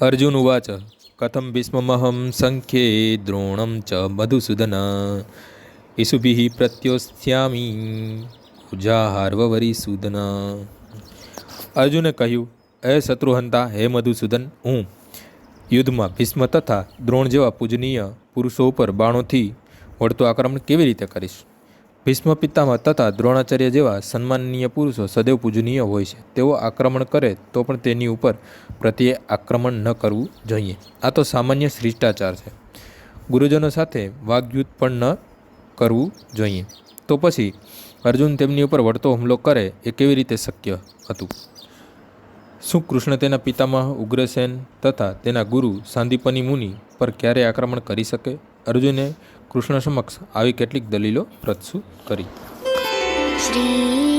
અર્જુન ઉવાચ, કથમ ભીષ્મમહં સંખ્યે દ્રોણમ ચ મધુસૂદન, ઈસુભિः પ્રત્યોસ્થ્યામિ ઉજાહાર્વવરીસૂદન અર્જુને કહ્યું હે શત્રુહંતા, હે મધુસૂદન, હું. યુદ્ધમાં ભીષ્મ તથા દ્રોણ જેવા પૂજનીય પુરુષો ઉપર બાણોથી વળતું આક્રમણ કેવી રીતે કરીશ? ભીષ્મ પિતામહ તથા દ્રોણાચાર્ય જેવા સન્માનનીય પુરુષો સદૈવ પૂજનીય હોય છે. તેઓ આક્રમણ કરે તો પણ તેની ઉપર પ્રત્યે આક્રમણ ન કરવું જોઈએ. આ તો સામાન્ય શિષ્ટાચાર છે. ગુરુજનો સાથે વાગ્યુદ્ધ પણ ન કરવું જોઈએ. તો પછી અર્જુન તેમની ઉપર વળતો હુમલો કરે એ કેવી રીતે શક્ય હતું? શું કૃષ્ણ તેના પિતામહ ઉગ્રસેન તથા તેના ગુરુ સાંદીપની મુનિ પર ક્યારે આક્રમણ કરી શકે? અર્જુને કૃષ્ણ સમક્ષ આવી કેટલીક દલીલો પ્રસ્તુત કરી. श्री